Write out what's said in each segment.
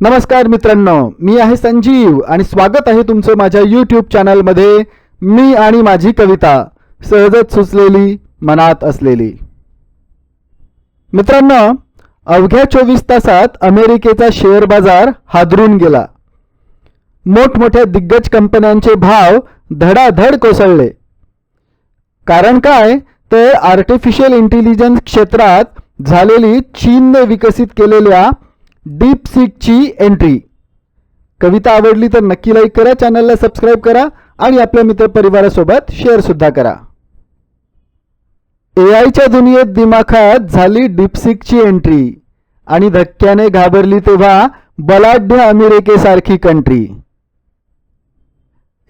नमस्कार मित्रांनो मी आहे संजीव आणि स्वागत आहे तुमचं माझ्या यूट्यूब चॅनलमध्ये मी आणि माझी कविता सहजच सुचलेली मनात असलेली. मित्रांनो अवघ्या चोवीस तासात अमेरिकेचा शेअर बाजार हादरून गेला. मोठमोठ्या दिग्गज कंपन्यांचे भाव धडाधड कोसळले. कारण काय? तर आर्टिफिशियल इंटेलिजन्स क्षेत्रात झालेली चीनने विकसित केलेल्या डीप सीटची एंट्री. कविता आवडली तर नक्की लाईक करा चॅनलला सबस्क्राईब करा आणि आपल्या मित्रपरिवारासोबत परिवारासोबत शेअरसुद्धा करा. ए आयच्या दुनियेत दिमाखात झाली डिपसिकची एंट्री आणि धक्क्याने घाबरली तेव्हा बलाढ्य अमेरिकेसारखी कंट्री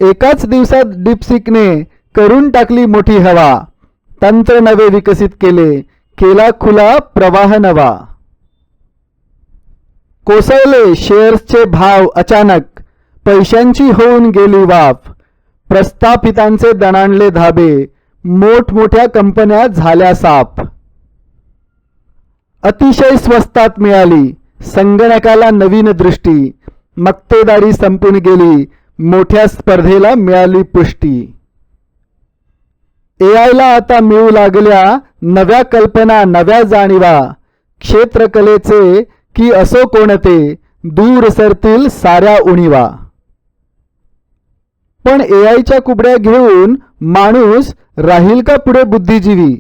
एकाच दिवसात डिपसिकने करून टाकली मोठी हवा. तंत्र नवे विकसित केले. केला खुला प्रवाह नवा. कोसळले शेअर्सचे भाव अचानक. पैशांची होऊन गेली वाफ. प्रस्थापितांचे दणाणले धाबे. मोठमोठ्या कंपन्या झाल्या साफ. अतिशय स्वस्तात मिळाली. संगणकाला नवीन दृष्टी. मक्तेदारी संपून गेली. मोठ्या स्पर्धेला मिळाली पुष्टी. ए आयला आता मिळू लागल्या नव्या कल्पना नव्या जाणीवा. क्षेत्रकलेचे की असो कोणते दूर सरतील साऱ्या उणीवा. पण ए आयच्या कुबड्या घेऊन माणूस राहील का पुढे बुद्धिजीवी?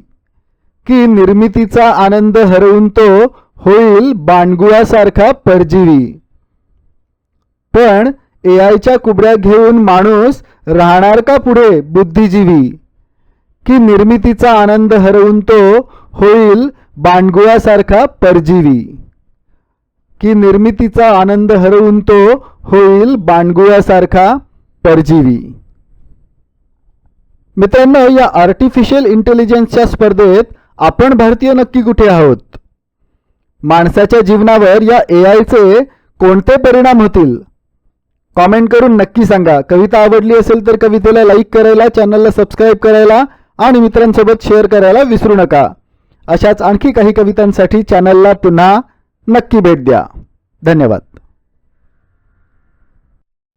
की निर्मितीचा आनंद हरवून तो होईल बाणगुळासारखा परजीवी? पण ए आयच्या कुबड्या घेऊन माणूस राहणार का पुढे बुद्धिजीवी? की निर्मितीचा आनंद हरवून तो होईल बाणगुळासारखा परजीवी? की निर्मितीचा आनंद हरवून तो होईल बांडगुळ्यासारखा परजीवी. मित्रांनो या आर्टिफिशियल इंटेलिजन्सच्या स्पर्धेत आपण भारतीय नक्की कुठे आहोत? माणसाच्या जीवनावर या ए आयचे कोणते परिणाम होतील? कॉमेंट करून नक्की सांगा. कविता आवडली असेल तर कवितेला लाईक करायला चॅनलला सबस्क्राईब करायला आणि मित्रांसोबत शेअर करायला विसरू नका. अशाच आणखी काही कवितांसाठी चॅनलला पुन्हा नक्की भेट द्या. धन्यवाद.